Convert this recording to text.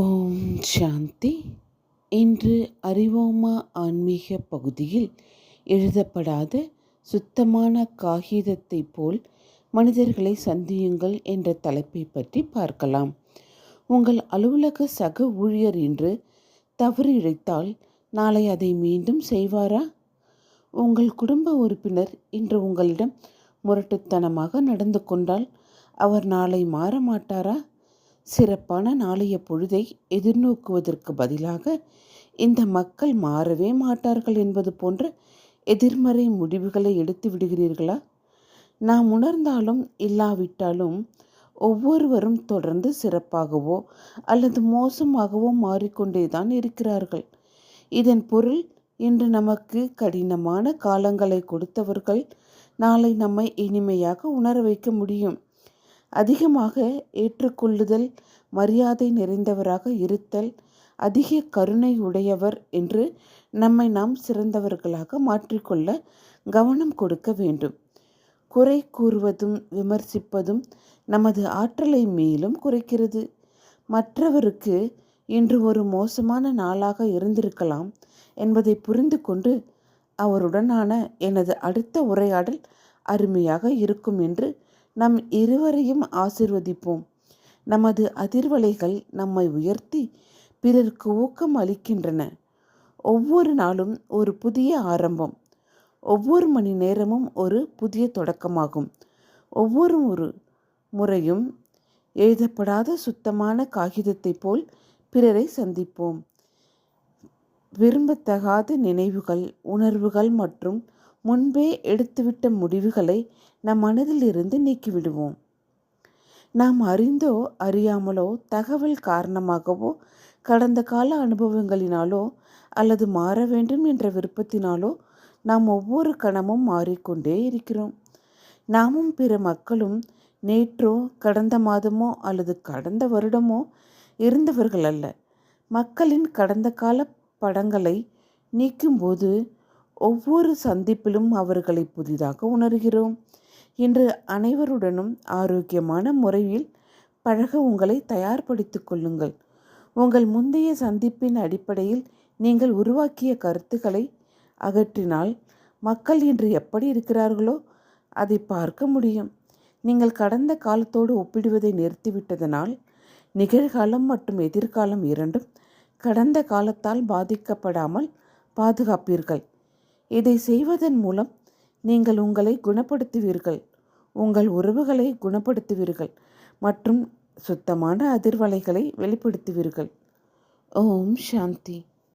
ஓம் சாந்தி. இன்று அறிவோமா ஆன்மீக பகுதியில் எழுதப்படாத சுத்தமான காகிதத்தை போல் மனிதர்களை சந்தியுங்கள் என்ற தலைப்பை பற்றி பார்க்கலாம். உங்கள் அலுவலக சக ஊழியர் இன்று தவறு இழைத்தால் நாளை அதை மீண்டும் செய்வாரா? உங்கள் குடும்ப உறுப்பினர் இன்று உங்களிடம் முரட்டுத்தனமாக நடந்து கொண்டால் அவர் நாளை மாற மாட்டாரா? சிறப்பான நாளைய பொழுதை எதிர்நோக்குவதற்கு பதிலாக இந்த மக்கள் மாறவே மாட்டார்கள் என்பது போன்ற எதிர்மறை முடிவுகளை எடுத்து விடுகிறீர்களா? நாம் உணர்ந்தாலும் இல்லாவிட்டாலும் ஒவ்வொருவரும் தொடர்ந்து சிறப்பாகவோ அல்லது மோசமாகவோ மாறிக்கொண்டே தான் இருக்கிறார்கள். இதன் பொருள் இன்று நமக்கு கடினமான காலங்களை கொடுத்தவர்கள் நாளை நம்மை இனிமையாக உணர வைக்க முடியும். அதிகமாக ஏற்றுக்கொள்ளுதல் மரியாதை நிறைந்தவராக இருத்தல் அதிக கருணை உடையவர் என்று நம்மை நாம் சிறந்தவர்களாக மாற்றிக்கொள்ள கவனம் கொடுக்க வேண்டும். குறை கூறுவதும் விமர்சிப்பதும் நமது ஆற்றலை மேலும் குறைக்கிறது. மற்றவருக்கு இன்று ஒரு மோசமான நாளாக இருந்திருக்கலாம் என்பதை புரிந்து கொண்டு அவருடனான எனது அடுத்த உரையாடல் அருமையாக இருக்கும் என்று நம் இருவரையும் ஆசிர்வதிப்போம். நமது அதிர்வலைகள் நம்மை உயர்த்தி பிறருக்கு ஊக்கம் அளிக்கின்றன. ஒவ்வொரு நாளும் ஒரு புதிய ஆரம்பம். ஒவ்வொரு மணி நேரமும் ஒரு புதிய தொடக்கமாகும். ஒவ்வொரு ஒரு முறையும் எழுதப்படாத சுத்தமான காகிதத்தை போல் பிறரை சந்திப்போம். விரும்பத்தகாத நினைவுகள் உணர்வுகள் மற்றும் முன்பே எடுத்துவிட்ட முடிவுகளை நம் மனதில் இருந்து நீக்கிவிடுவோம். நாம் அறிந்தோ அறியாமலோ தகவல் காரணமாகவோ கடந்த கால அனுபவங்களினாலோ அல்லது மாற வேண்டும் என்ற விருப்பத்தினாலோ நாம் ஒவ்வொரு கணமும் மாறிக்கொண்டே இருக்கிறோம். நாமும் பிற மக்களும் நேற்றோ கடந்த மாதமோ அல்லது கடந்த வருடமோ இருந்தவர்கள் அல்ல மக்களின் கடந்த கால படங்களை நீக்கும்போது ஒவ்வொரு சந்திப்பிலும் அவர்களை புதிதாக உணர்கிறோம். இன்று அனைவருடனும் ஆரோக்கியமான முறையில் பழக உங்களை தயார்படுத்திக் கொள்ளுங்கள். உங்கள் முந்தைய சந்திப்பின் அடிப்படையில் நீங்கள் உருவாக்கிய கருத்துக்களை அகற்றினால் மக்கள் இன்று எப்படி இருக்கிறார்களோ அதை பார்க்க முடியும். நீங்கள் கடந்த காலத்தோடு ஒப்பிடுவதை நிறுத்திவிட்டதனால் நிகழ்காலம் மற்றும் எதிர்காலம் இரண்டும் கடந்த காலத்தால் பாதிக்கப்படாமல் பாதுகாப்பீர்கள். இதை செய்வதன் மூலம் நீங்கள் உங்களை குணப்படுத்துவீர்கள். உங்கள் உறவுகளை குணப்படுத்துவீர்கள் மற்றும் சுத்தமான அதிர்வலைகளை வெளிப்படுத்துவீர்கள். ஓம் சாந்தி.